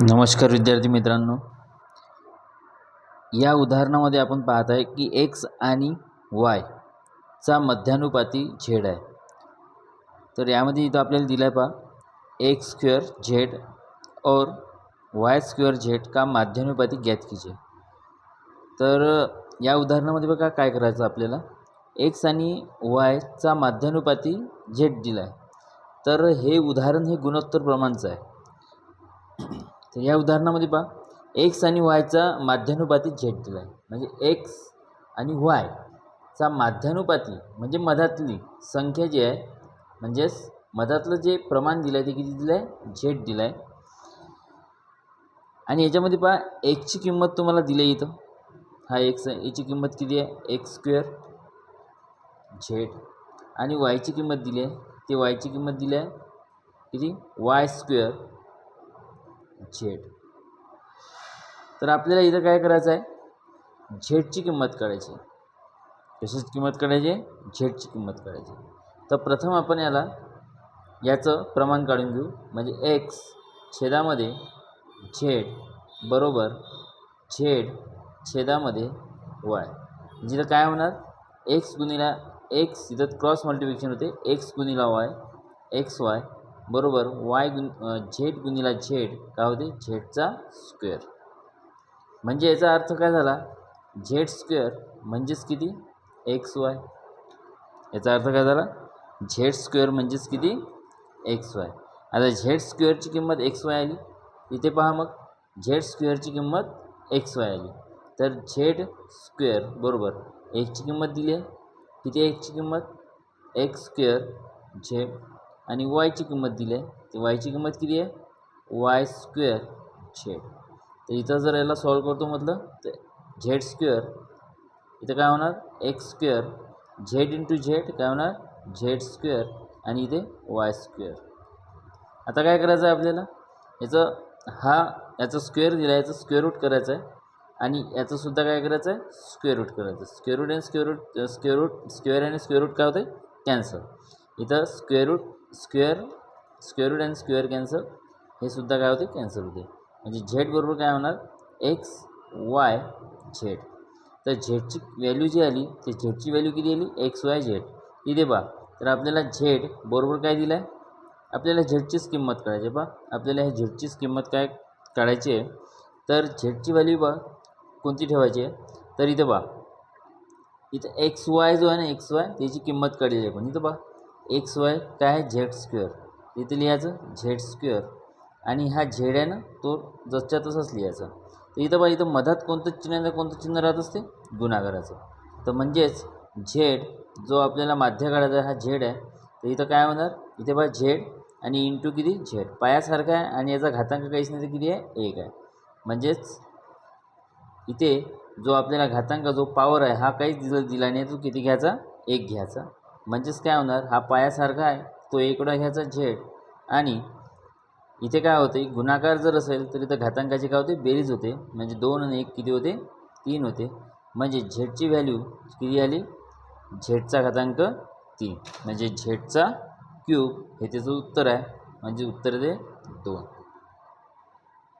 नमस्कार विद्यार्थी मित्रांनो. या उदाहरणामध्ये आपण पाहत आहे की एक्स आणि वाय चा मध्यानुपाती झेड आहे. तर यामध्ये इथं आपल्याला दिलं आहे पहा एक्स स्क्वेअर झेड और वाय स्क्वेअर झेड का माध्यानुपाती ज्ञात कीजिए तर या उदाहरणामध्ये बघा काय करायचं आपल्याला. एक्स आणि वायचा माध्यानुपाती झेड दिला आहे तर हे उदाहरण हे गुणोत्तर प्रमाणचं आहे. तर या उदाहरणामध्ये पहा एक्स आणि वायचा माध्यानुपाती झेड दिला आहे. म्हणजे एक्स आणि वायचा माध्यानुपाती म्हणजे मधातली संख्या जी आहे म्हणजेच मधातलं जे प्रमाण दिलं आहे ते किती दिलं आहे झेड दिलं आहे आणि याच्यामध्ये पहा एक्सची किंमत तुम्हाला दिली आहे इथं. हा एक्स आहे याची किंमत किती आहे? एक्स स्क्वेअर झेड आणि वायची किंमत दिली आहे ते वायची किंमत दिली आहे किती? वाय स्क्वेअर झेड तर आपल्याला इथं काय करायचं आहे? झेडची किंमत काढायची कशाची किंमत काढायची आहे झेडची किंमत काढायची तर प्रथम आपण याला याचं प्रमाण काढून घेऊ. म्हणजे एक्स छेदामध्ये झेड बरोबर झेड छेदामध्ये वाय जिथं काय होणार? एक्स गुणिला एक्स इथं क्रॉस मल्टिप्लिकेशन होते एक्स गुणिला वाय एक्स वाय बरोबर वाय गुण झेड गुणिला झेड काय होते? झेडचा स्क्वेअर म्हणजे याचा अर्थ काय झाला? झेड स्क्वेअर म्हणजेच किती? एक्स वाय याचा अर्थ काय झाला? झेड स्क्वेअर म्हणजेच किती? एक्स वाय आता झेड स्क्वेअरची किंमत एक्स वाय आली. इथे पहा मग. झेड स्क्वेअरची किंमत एक्स वाय आली. तर झेड स्क्वेअर बरोबर एक्सची किंमत दिली आहे. किती एकची एक्सची किंमत? एक्स स्क्वेअर झेड आणि वायची किंमत दिली आहे. ती वायची किंमत किती आहे? वाय स्क्वेअर झेड तर इथं जर याला सॉल्व करतो म्हटलं तर झेड स्क्वेअर इथं काय होणार? X square z into z काय होणार? झेड स्क्वेअर आणि इथे वाय स्क्वेअर आता काय करायचं आहे आपल्याला? याचं हा याचं स्क्वेअर दिला आहे याचं स्क्वेअर रूट करायचं आहे. आणि याचंसुद्धा काय करायचं आहे? स्क्वेअर रूट करायचं स्क्वेअर रूट आणि square root square root square आणि स्क्वेअर रूट काय होते कॅन्सल इथं square root square square root and square cancel हे सुद्धा काय होते? कॅन्सल होते. म्हणजे झेड बरोबर काय होणार? एक्स वाय झेड तर झेडची व्हॅल्यू जी आली ती झेडची व्हॅल्यू किती आली? एक्स वाय झेड इथे पहा. तर आपल्याला झेड बरोबर काय दिलं आहे आपल्याला झेडचीच किंमत काढायची पहा. आपल्याला ह्या झेडचीच किंमत काय काढायची आहे? तर झेडची व्हॅल्यू पहा. कोणती ठेवायची आहे? तर इथं पहा. इथं एक्स वाय जो आहे ना एक्स वाय त्याची किंमत काढलेली आहे. पण इथं पहा. एक्स वाय काय आहे झेड स्क्वेअर. इथं लिहायचं झेड स्क्वेअर. आणि हा झेड आहे ना तो जसच्या तसाच लिहायचा. तर इथं बघा इथं मधात कोणतं चिन्ह कोणतं चिन्ह राहत असते? गुणाकाराचं. तर म्हणजेच झेड जो आपल्याला माध्य काढायचा हा झेड आहे तर इथं काय होणार इथे बघा झेड आणि इंटू किती? झेड. पायासारखा आहे आणि याचा घातांक काहीच नाही तर किती आहे? एक आहे. म्हणजेच इथे जो आपल्याला घातांक जो पावर आहे हा काहीच दिला दिला नाही तो किती घ्यायचा? एक घ्यायचा. म्हणजेच काय होणार? हा पायासारखा आहे. तो एकडा घ्यायचा झेड. आणि इथे काय होते गुणाकार जर असेल तर इथं घातांकाची काय होते? बेरीज होते. म्हणजे दोन आणि एक किती होते? तीन होते. म्हणजे झेडची व्हॅल्यू किती आली? झेडचा घातांक तीन. म्हणजे झेडचा क्यूब हे त्याचं उत्तर आहे. म्हणजे उत्तर ते दोन.